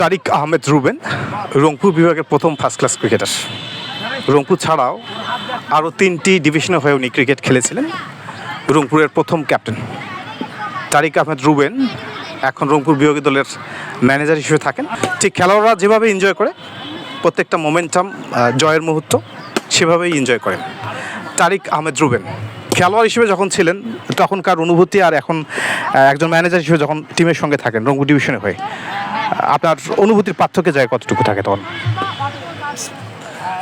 তারিক Ahmed Ruben, Rangpur বিভাগের প্রথম first class cricketer Rangpur ছাড়াও আরও তিনটি ডিভিশনে হয়ে উনি ক্রিকেট খেলেছিলেন। রংপুরের প্রথম ক্যাপ্টেন তারিক আহমেদ রুবেন এখন রংপুর বিভাগীয় দলের ম্যানেজার হিসেবে থাকেন। ঠিক খেলোয়াড়রা যেভাবে এনজয় করে, প্রত্যেকটা মোমেন্টাম জয়ের মুহূর্ত সেভাবেই এনজয় করেন তারিক আহমেদ রুবেন খেলোয়াড় হিসেবে যখন ছিলেন, তখনকার অনুভূতি আর এখন একজন ম্যানেজার হিসেবে যখন টিমের সঙ্গে থাকেন রংপুর ডিভিশনে হয়ে আপনার অনুভূতির পার্থক্য যায় কতটুকু থাকে তখন?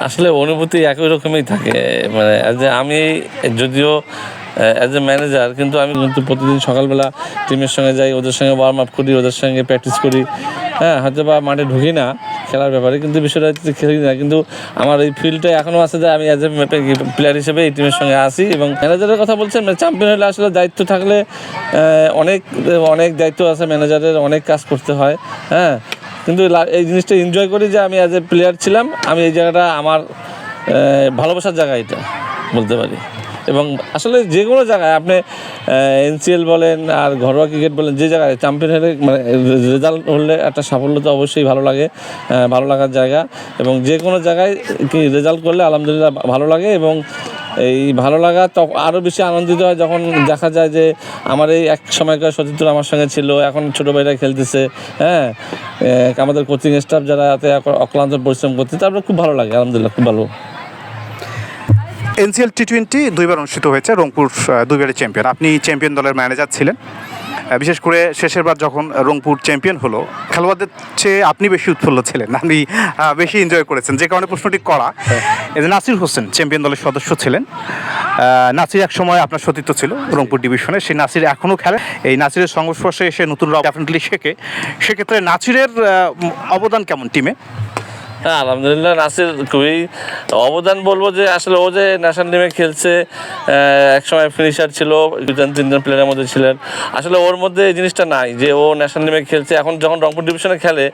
আসলে অনুভূতি একই রকমই থাকে। মানে আমি যদিও অ্যাজ এ ম্যানেজার কিন্তু আমি কিন্তু প্রতিদিন সকালবেলা টিমের সঙ্গে যাই, ওদের সঙ্গে ওয়ার্ম আপ করি, ওদের সঙ্গে প্র্যাকটিস করি। হ্যাঁ হয়তো বা মাঠে ঢুকি না খেলার ব্যাপারে। কিন্তু বিষয়টা হচ্ছে খেলি না কিন্তু আমার এই ফিল্ডটা এখনও আছে যে আমি অ্যাজ এ প্লেয়ার হিসেবে এই টিমের সঙ্গে আসি এবং ম্যানেজারের কথা বলছেন চ্যাম্পিয়ন হলে আসলে দায়িত্ব থাকলে অনেক অনেক দায়িত্ব আছে ম্যানেজারের অনেক কাজ করতে হয় হ্যাঁ। কিন্তু এই জিনিসটা এনজয় করি যে আমি অ্যাজ এ প্লেয়ার ছিলাম, আমি এই জায়গাটা আমার ভালোবাসার জায়গা এটা, বলতে পারি। এবং আসলে যে কোনো জায়গায় আপনি এনসিএল বলেন আর ঘরোয়া ক্রিকেট বলেন, যে জায়গায় চ্যাম্পিয়ন হলে মানে রেজাল্ট হলে একটা সাফল্য তো অবশ্যই ভালো লাগে ভালো লাগার জায়গা এবং যে কোনো জায়গায় কি রেজাল্ট করলে আলহামদুলিল্লাহ ভালো লাগে এবং এই ভালো লাগা তখন আরও বেশি আনন্দিত হয় যখন দেখা যায় যে আমার এই এক সময়কার সতীর্থ আমার সঙ্গে ছিল, এখন ছোটো ভাইরা খেলতেছে হ্যাঁ আমাদের কোচিং স্টাফ যারা এতে অক- অক্লান্ত পরিশ্রম করছে তারপরে খুব ভালো লাগে, আলহামদুলিল্লাহ, খুব ভালো। এনসিএল টি টোয়েন্টি দুইবার অনুষ্ঠিত হয়েছে রংপুর দুইবারের চ্যাম্পিয়ন আপনি চ্যাম্পিয়ন দলের ম্যানেজার ছিলেন। বিশেষ করে শেষের বার যখন রংপুর চ্যাম্পিয়ন হলো, খেলোয়াড়দের চেয়ে আপনি বেশি উৎফুল্ল ছিলেন। আপনি বেশি এনজয় করেছেন। যে কারণে প্রশ্নটি করা নাসির হোসেন চ্যাম্পিয়ন দলের সদস্য ছিলেন নাসির এক সময় আপনার সতীর্থ ছিল রংপুর ডিভিশনে সেই নাসির এখনও খেলে। এই নাসিরের সংস্পর্শে এসে নতুন ডেফিনেটলি শেখে। সেক্ষেত্রে নাসিরের অবদান কেমন টিমে হ্যাঁ আলহামদুলিল্লাহ, নাসির খুবই অবদান বলব যে আসলে ও যে ন্যাশনাল টিমে খেলছে এক সময় ফিনিশার ছিল, দুজন, তিনজন প্লেয়ারের মধ্যে ছিলেন। আসলে ওর মধ্যে এই জিনিসটা নাই যে ও ন্যাশনাল টিমে খেলছে। এখন যখন রংপুর ডিভিশনে খেলে,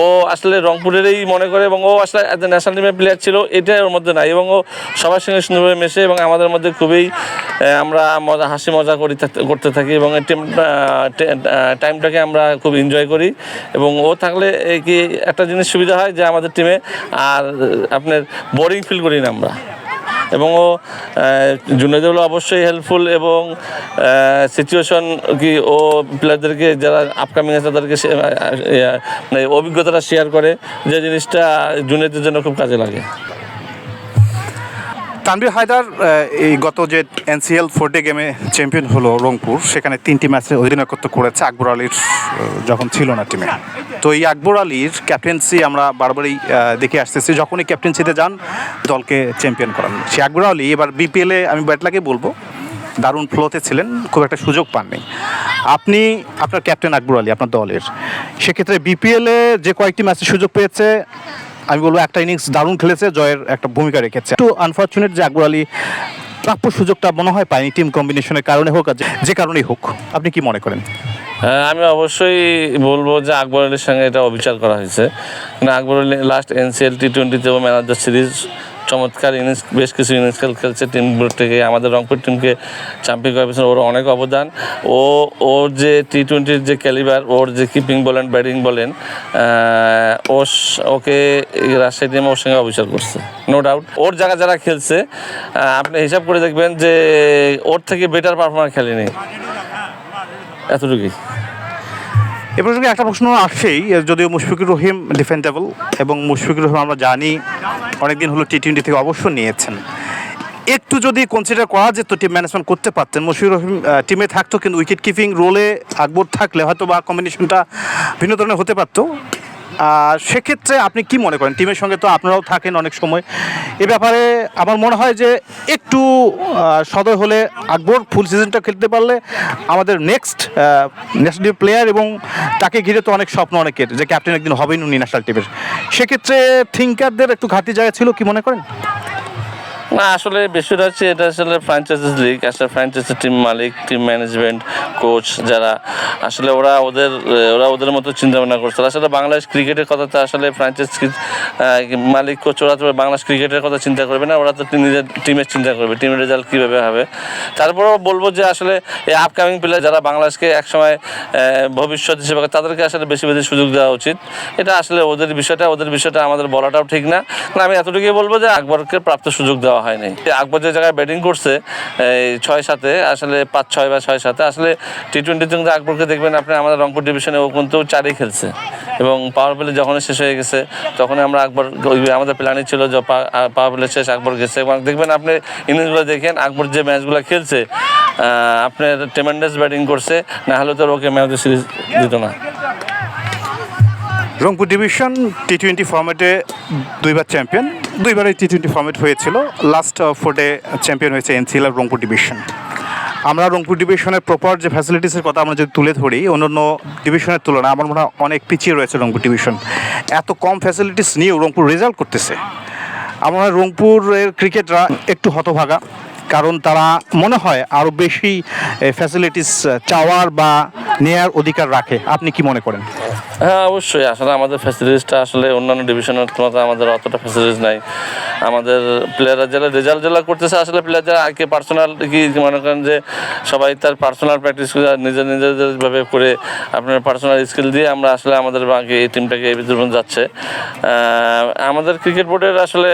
ও আসলে রংপুরেরই মনে করে এবং ও আসলে ন্যাশনাল টিমের প্লেয়ার ছিল, এটাই ওর মধ্যে নাই এবং ও সবার সঙ্গে সুন্দরভাবে মেশে এবং আমাদের মধ্যে খুবই আমরা মজা, হাসি, মজা করি করতে থাকি এবং টিম টাইমটাকে আমরা খুব এনজয় করি এবং ও থাকলে কি একটা জিনিস সুবিধা হয় যে আমাদের টিমে আর আপনার বোরিং ফিল করি না আমরা। এবং ও জুনিয়রদের হলো অবশ্যই হেল্পফুল এবং সিচুয়েশন কি ও প্লেয়ারদেরকে যারা আপকামিং আছে তাদেরকে মানে অভিজ্ঞতাটা শেয়ার করে যে জিনিসটা জুনেদের জন্য খুব কাজে লাগে। তানভীর হায়দার এই গত যে এনসিএল ফোর্টে গেমে চ্যাম্পিয়ন হলো রংপুর, সেখানে তিনটি ম্যাচে অধিনায়কত্ব করেছে আকবর আলীর যখন ছিল না টিমে তো এই আকবর আলীর ক্যাপ্টেন্সি আমরা বারবারই দেখে আসতেছি, যখনই ক্যাপ্টেন্সিতে যান, দলকে চ্যাম্পিয়ন করান। সে আকবর আলী, এবার বিপিএলে আমি ব্যাটলাকে বলব, দারুণ ফ্লোতে ছিলেন, খুব একটা সুযোগ পাননি। আপনি, আপনার ক্যাপ্টেন আকবর আলী, আপনার দলের। সেক্ষেত্রে বিপিএলে যে কয়েকটি ম্যাচে সুযোগ পেয়েছে আমি বলব একটা ইনিংস দারুণ খেলেছে, জয়ের একটা ভূমিকা রেখেছে। একটু আনফর্চুনেট যে আকবর আলী প্রাপ্য সুযোগটা মনে হয় পায়নি টিম কম্বিনেশনের কারণে হোক আর যে- কারণেই হোক। আপনি কি মনে করেন? হ্যাঁ আমি অবশ্যই বলব যে আকবর আলীর সঙ্গে এটা অবিচার করা হয়েছে। Akbar Ali last NCL T টোয়েন্টিতেও man of the series চমৎকার ইনিংস, বেশ কিছু ইনিংস খেল, খেলছে টিমগুলোর থেকে। আমাদের রংপুর টিমকে চ্যাম্পিয়ন করার পেছনে ওর অনেক অবদান। ও, ওর যে টি টোয়েন্টির যে ক্যালিবার ওর যে কিপিং বলেন ব্যাটিং বলেন ও ওকে রাজশাহী টিম ওর সঙ্গে অবিচার করছে নো ডাউট ওর জায়গা যারা খেলছে আপনি হিসাব করে দেখবেন যে ওর থেকে বেটার পারফরমার খেলেনি। এতটুকুই। এ প্রসঙ্গে একটা প্রশ্ন আসছেই যদিও মুশফিকুর রহিম ডিফেন্ডেবল এবং মুশফিকুর রহিম আমরা জানি অনেকদিন হলো টি টোয়েন্টি থেকে অবশ্য নিয়েছেন। একটু যদি কনসিডার করা যেত টিম ম্যানেজমেন্ট করতে পারতেন, মুশফিকুর রহিম টিমে থাকতো কিন্তু উইকেট কিপিং রোলে আকবর থাকলে হয়তো বা কম্বিনেশনটা ভিন্ন ধরনের হতে পারতো। সেক্ষেত্রে আপনি কি মনে করেন? টিমের সঙ্গে তো আপনারাও থাকেন অনেক সময়। এ ব্যাপারে আমার মনে হয় যে একটু সদয় হলে আকবর ফুল সিজনটা খেলতে পারলে আমাদের নেক্সট ন্যাশনাল প্লেয়ার এবং তাকে ঘিরে তো অনেক স্বপ্ন অনেকের, যে ক্যাপ্টেন একদিন হবেন উনি ন্যাশনাল টিমের সেক্ষেত্রে থিঙ্কারদের একটু ঘাটতি জায়গা ছিল কি মনে করেন? না, আসলে বিষয়টা হচ্ছে এটা আসলে ফ্র্যাঞ্চাইজিস লিগ আসলে ফ্র্যাঞ্চাইজি টিম মালিক টিম ম্যানেজমেন্ট কোচ যারা, আসলে ওরা ওদের ওরা ওদের মতো চিন্তা ভাবনা করছে আসলে বাংলাদেশ ক্রিকেটের কথা তো আসলে ফ্র্যাঞ্চাইজ মালিক কোচ ওরা তো বাংলাদেশ ক্রিকেটের কথা চিন্তা করবে না, ওরা তো নিজের টিমের চিন্তা করবে টিমের রেজাল্ট কীভাবে হবে। তারপরেও বলব যে আসলে এই আপকামিং প্লেয়ার যারা বাংলাদেশকে একসময় ভবিষ্যৎ হিসেবে তাদেরকে আসলে বেশি বেশি সুযোগ দেওয়া উচিত। এটা আসলে ওদের বিষয়টা ওদের বিষয়টা আমাদের বলাটাও ঠিক না, আমি এতটুকুই বলব যে আকবরকে প্রাপ্ত সুযোগ দেওয়া হয়নি। আকবর যে জায়গায় ব্যাটিং করছে, এই ছয় সাতে, আসলে পাঁচ ছয় বা ছয় সাতে, আসলে টি টোয়েন্টিতে কিন্তু আকবরকে দেখবেন আপনি আমাদের রংপুর ডিভিশনে ও কিন্তু চারই খেলছে। এবং পাওয়ার প্লে যখনই শেষ হয়ে গেছে, তখনই আমরা আকবর আমাদের প্ল্যানই ছিল যে পাওয়ার প্লে শেষ আকবর গেছে। এবং দেখবেন আপনি ইনিংসগুলো দেখেন, আকবর যে ম্যাচগুলো খেলছে আপনার টেমেন্ডাস ব্যাটিং করছে, না হলে তো ওকে ম্যাচ সিরিজ দিত না। রংপুর ডিভিশন টি টোয়েন্টি ফর্মেটে দুইবার চ্যাম্পিয়ন দুইবারই টি টোয়েন্টি ফর্মেট হয়েছিল। লাস্ট ফোর্টে চ্যাম্পিয়ন হয়েছে এনসিএল রংপুর ডিভিশন আমরা রংপুর ডিভিশনের প্রপার যে ফ্যাসিলিটিসের কথা আমরা যদি তুলে ধরি, অন্যান্য ডিভিশনের তুলনায় আমার মনে হয় অনেক পিছিয়ে রয়েছে রংপুর ডিভিশন এত কম ফ্যাসিলিটিস নিয়েও রংপুর রেজাল্ট করতেছে। আমার রংপুরের ক্রিকেটরা একটু হতভাগা। কারণ তারা মনে হয় আরও বেশি ফ্যাসিলিটিস চাওয়ার বা নেয়ার অধিকার রাখে। আপনি কি মনে করেন? হ্যাঁ অবশ্যই। আসলে আমাদের ফ্যাসিলিটিসটা আসলে অন্যান্য ডিভিশনের মতো আমাদের অতটা ফ্যাসিলিটিস নাই। আমাদের প্লেয়াররা যারা রেজাল্ট যারা করতেছে, আসলে প্লেয়ার যারা আগে পার্সোনাল কি মনে করেন যে সবাই তার পার্সোনাল প্র্যাকটিস করে নিজের নিজেদেরভাবে করে আপনার পার্সোনাল স্কিল দিয়ে আমরা আসলে আমাদের বাকি এই টিমটাকে এই পর্যন্ত যাচ্ছে। আমাদের ক্রিকেট বোর্ডের আসলে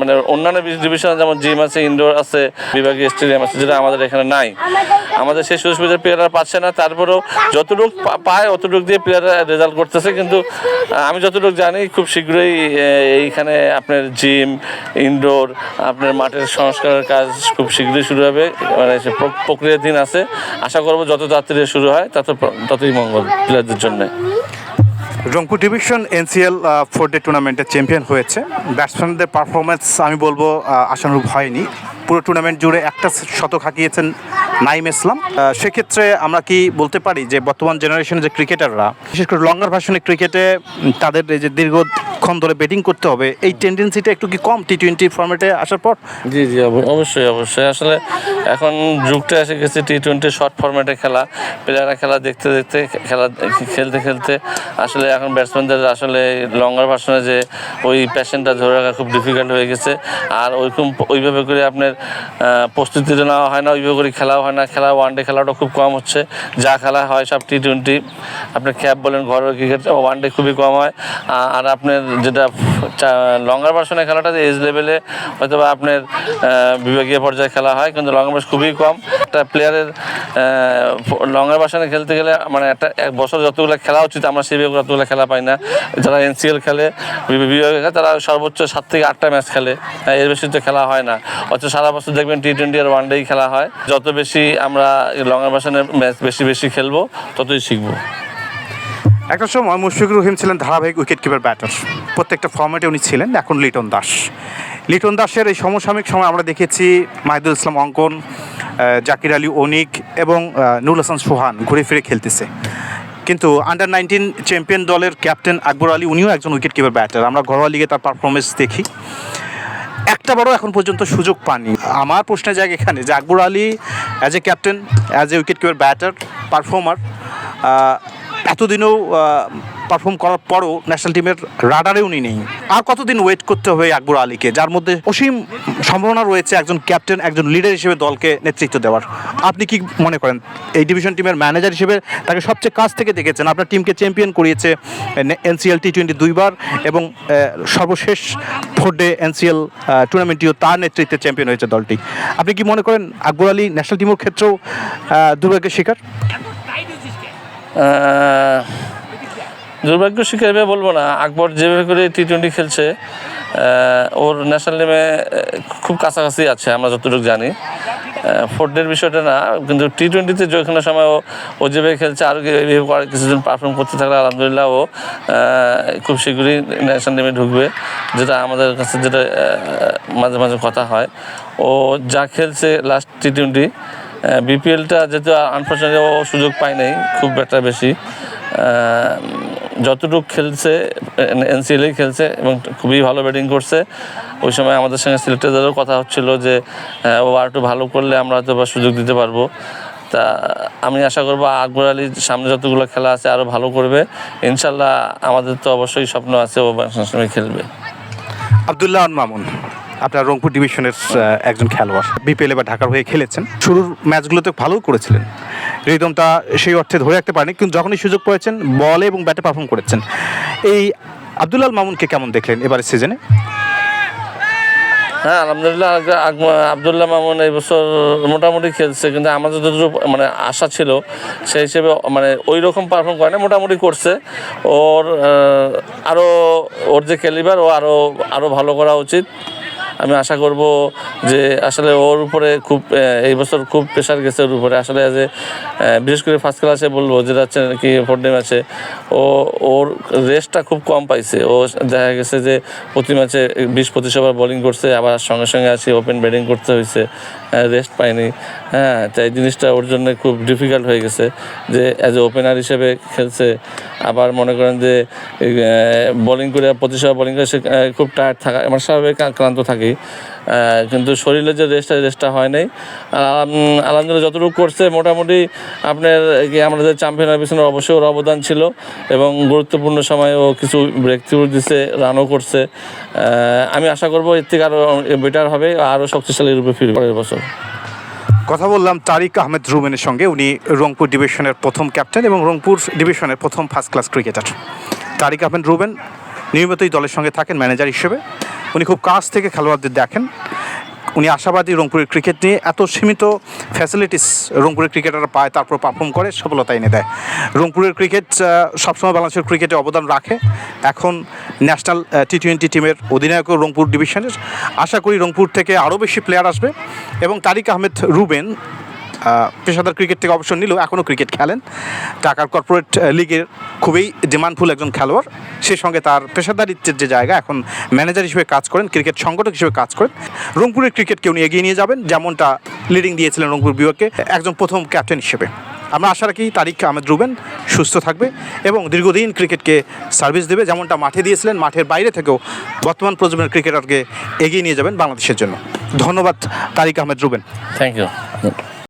মানে অন্যান্য ডিভিশন যেমন জিম আছে ইনডোর আছে বিভাগীয় স্টেডিয়াম আছে, যেটা আমাদের এখানে নাই। আমাদের সেই সুযোগ সুবিধা প্লেয়াররা পাচ্ছে না, তারপরেও যতটুক পায় অতটুক দিয়ে প্লেয়াররা রেজাল্ট করতেছে, কিন্তু আমি যতটুকু জানি খুব শীঘ্রই এইখানে আপনার জিম ইনডোর আপনার মাঠের সংস্কারের কাজ খুব শীঘ্রই শুরু হবে। মানে প্রক্রিয়াধীন আছে। আশা করব যত তাড়াতাড়ি শুরু হয়, তত ততই মঙ্গল প্লেয়ারদের জন্য। Rangpur division NCL four day টুর্নামেন্টের চ্যাম্পিয়ন হয়েছে। ব্যাটসম্যানদের পারফরমেন্স আমি বলব আশানুরূপ হয়নি। পুরো টুর্নামেন্ট জুড়ে একটা শতক হাঁকিয়েছেন নাইম ইসলাম। সেক্ষেত্রে আমরা কি বলতে পারি যে বর্তমান জেনারেশনের যে ক্রিকেটাররা বিশেষ করে লঙ্গার ভার্সনের ক্রিকেটে তাদের যে যে দীর্ঘক্ষণ ধরে ব্যাটিং করতে হবে? এই টেন্ডেন্সিটা একটু কি কম টি টোয়েন্টি ফর্মেটে আসার পর? জি জি অব- অবশ্যই অবশ্যই। আসলে এখন যুগটা এসে গেছে টি টোয়েন্টি শর্ট ফরম্যাটে খেলা। প্লেয়াররা খেলা দেখতে দেখতে খেলা খেলতে খেলতে আসলে এখন ব্যাটসম্যানদের আসলে লঙ্গার ভার্সনে যে ওই প্যাশনটা ধরে রাখা খুব ডিফিকাল্ট হয়ে গেছে। আর ওইরকম ওইভাবে করে আপনার আহ, প্রস্তুতি নেওয়া হয় না ওইভাবে করে খেলাও হয় না। খেলা ওয়ান ডে খেলাটা খুব কম হচ্ছে। যা খেলা হয় সব টি টোয়েন্টি আপনার ক্যাপ বলেন ঘরোয়া ক্রিকেট ওয়ান ডে খুবই কম হয়। আর আপনার যেটা লঙ্গার ভার্সনে খেলাটা এজ লেভেলে হয়তো বা আপনার বিভাগীয় পর্যায়ে খেলা হয় কিন্তু লঙ্গার ভার্স খুবই কম। একটা প্লেয়ারের লঙ্গার ভার্সনে খেলতে গেলে মানে একটা এক বছর যতগুলো খেলা উচিত আমরা সেভাবে যতগুলো খেলা পাই না। যারা এনসিএল খেলে বিভাগে তারা সর্বোচ্চ সাত থেকে আটটা ম্যাচ খেলে। হ্যাঁ, এর বেশি তো খেলা হয় না। অথচ সারা বছর দেখবেন টি টোয়েন্টি আর ওয়ান ডেই খেলা হয়। যত বেশি আমরা লঙ্গার ভার্সনের ম্যাচ বেশি বেশি খেলব ততই শিখব। একটা সময় মুশফিকুর রহিম ছিলেন ধারাবাহিক উইকেট কিপার ব্যাটার প্রত্যেকটা ফর্মেটে উনি ছিলেন, এখন লিটন দাস। লিটন দাসের এই সমসাময়িক সময় আমরা দেখেছি মাহিদুল ইসলাম অঙ্কন জাকির আলী অনিক এবং নুরুল হাসান সোহান ঘুরে ফিরে খেলতেছে। কিন্তু আন্ডার নাইনটিন চ্যাম্পিয়ন দলের ক্যাপ্টেন আকবর আলী, উনিও একজন উইকেট কিপার ব্যাটার আমরা ঘরোয়া লিগে তার পারফরমেন্স দেখি। একটা বারও এখন পর্যন্ত সুযোগ পাননি। আমার প্রশ্নের জায়গা এখানে যে Akbar Ali as a captain as a wicket keeper batter performer এতদিনও perform করার পরও ন্যাশনাল টিমের রাডারে উনি নেই। আর কতদিন ওয়েট করতে হবে আকবর আলীকে? যার মধ্যে অসীম সম্ভাবনা রয়েছে একজন ক্যাপ্টেন একজন লিডার হিসেবে দলকে নেতৃত্ব দেওয়ার। আপনি কি মনে করেন, এই ডিভিশন টিমের ম্যানেজার হিসেবে তাকে সবচেয়ে কাছ থেকে দেখেছেন? আপনার টিমকে চ্যাম্পিয়ন করিয়েছে এনসিএল টি টোয়েন্টি দুইবার এবং সর্বশেষ ফোর ডে এনসিএল টুর্নামেন্টটিও তার নেতৃত্বে চ্যাম্পিয়ন হয়েছে দলটি। আপনি কি মনে করেন, আকবর আলী ন্যাশনাল টিমের ক্ষেত্রেও দুর্ভাগ্যের শিকার? দুর্ভাগ্য শিকার এভাবে বলব না। আকবর যেভাবে করে টি টোয়েন্টি খেলছে ওর ন্যাশনাল টিমে খুব কাছাকাছি আছে, আমরা যতটুকু জানি। ফোর্ডের বিষয়টা না, কিন্তু টি টোয়েন্টিতে যেখানে সময় ও ও যেভাবে খেলছে আরও এইভাবে করে কিছুদিন পারফর্ম করতে থাকলে আলহামদুলিল্লাহ ও খুব শীঘ্রই ন্যাশনাল টিমে ঢুকবে, যেটা আমাদের কাছে যেটা মাঝে মাঝে কথা হয়। ও যা খেলছে লাস্ট টি টোয়েন্টি বিপিএলটা যেহেতু আনফর্চুনেটলি ও সুযোগ পায় নাই, খুব একটা বেশি। যতটুকু খেলছে এনসিএলেই খেলছে এবং খুবই ভালো ব্যাটিং করছে, ওই সময় আমাদের সঙ্গে সিলেক্টরদেরও কথা হচ্ছিল যে ও আর একটু ভালো করলে আমরা হয়তো বা সুযোগ দিতে পারব। তা আমি আশা করব আকবর আলীর সামনে যতগুলো খেলা আছে আরও ভালো করবে। ইনশাল্লাহ আমাদের তো অবশ্যই স্বপ্ন আছে ও বাংলাদেশ সময় খেলবে। আবদুল্লাহ মামুন। আপনার রংপুর ডিভিশনের একজন খেলোয়াড়। বিপিএল বা ঢাকার হয়ে খেলেছেন। শুরুর ম্যাচগুলোতে ভালো করেছিলেন। রিদমটা সেই অর্থে ধরে রাখতে পারেনি, কিন্তু যখনই সুযোগ পেয়েছেন বলে এবং ব্যাটে পারফর্ম করেছেন। এই আবদুল্লাহ মামুনকে কেমন দেখলেন এবারের সিজনে হ্যাঁ আলহামদুলিল্লাহ আবদুল্লাহ মামুন এই বছর মোটামুটি খেলছে, কিন্তু আমাদের যতটুকু মানে আশা ছিল, সেই হিসেবে মানে ওই রকম পারফর্ম করে না মোটামুটি করছে। ওর আরও ওর যে ক্যালিবার ও আরও আরও ভালো করা উচিত। আমি আশা করব যে আসলে ওর উপরে খুব এই বছর খুব প্রেশার গেছে ওর উপরে। আসলে যে বিশেষ করে ফার্স্ট ক্লাসে বলব যেটা হচ্ছে কি ফোর ডে ম্যাচে ও, ওর রেস্টটা খুব কম পাইছে। ও দেখা গেছে যে প্রতি ম্যাচে বিশ, পঁচিশ ওভার বোলিং করছে, আবার সঙ্গে সঙ্গে আসি ওপেন ব্যাটিং করতে হয়েছে রেস্ট পায়নি। হ্যাঁ তাই জিনিসটা ওর জন্য খুব ডিফিকাল্ট হয়ে গেছে, যে অ্যাজ এ ওপেনার হিসেবে খেলছে। আবার মনে করেন যে বোলিং করে, পঁচিশ ওভার বোলিং করে সে খুব টায়ার্ড থাকা আমার স্বাভাবিক ক্লান্ত থাকেই আহ, কিন্তু শরীরে যে রেস্টটা রেস্টটা হয় নাই। আলহামদুলিল্লাহ যতটুকু করছে মোটামুটি আপনার কি আমাদের চ্যাম্পিয়নের পিছনে অবশ্যই ওর অবদান ছিল এবং গুরুত্বপূর্ণ সময়ে ও কিছু ব্রেক থ্রু দিছে রানও করছে। আমি আশা করব এর থেকে আরও বেটার হবে আরও শক্তিশালী রূপে ফিরবে পরের বছর। কথা বললাম তারিক আহমেদ রুমেনের সঙ্গে। উনি রংপুর ডিভিশনের প্রথম ক্যাপ্টেন এবং রংপুর ডিভিশনের প্রথম first class cricketer Tariq Ahmed Ruben নিয়মিতই দলের সঙ্গে থাকেন ম্যানেজার হিসেবে। উনি খুব কাছ থেকে খেলোয়াড়দের দেখেন। উনি আশাবাদী রংপুরের ক্রিকেট নিয়ে এত সীমিত ফ্যাসিলিটিস রংপুরের ক্রিকেটাররা পায়, তারপর পারফর্ম করে, সফলতা এনে দেয়। রংপুরের ক্রিকেট সবসময় বাংলাদেশের ক্রিকেটে অবদান রাখে। এখন ন্যাশনাল টি টোয়েন্টি টিমের অধিনায়ক রংপুর ডিভিশনের আশা করি রংপুর থেকে আরও বেশি প্লেয়ার আসবে এবং তারিক আহমেদ, রুবেন পেশাদার ক্রিকেট থেকে অবসর নিলেও এখনও ক্রিকেট খেলেন। ঢাকার কর্পোরেট লিগের খুবই ডিমান্ডফুল একজন খেলোয়াড়। সেই সঙ্গে তার পেশাদারিত্বের যে জায়গা, এখন ম্যানেজার হিসেবে কাজ করেন ক্রিকেট সংগঠক হিসেবে কাজ করেন। রংপুরের ক্রিকেটকে উনি এগিয়ে নিয়ে যাবেন, যেমনটা লিডিং দিয়েছিলেন রংপুর বিভাগকে, একজন প্রথম ক্যাপ্টেন হিসেবে। আমরা আশা রাখি তারিক আহমেদ রুবেন সুস্থ থাকবে এবং দীর্ঘদিন ক্রিকেটকে সার্ভিস দেবে, যেমনটা মাঠে দিয়েছিলেন, মাঠের বাইরে থেকেও বর্তমান প্রজন্মের ক্রিকেটারকে এগিয়ে নিয়ে যাবেন বাংলাদেশের জন্য। ধন্যবাদ Tariq Ahmed Ruben. Thank you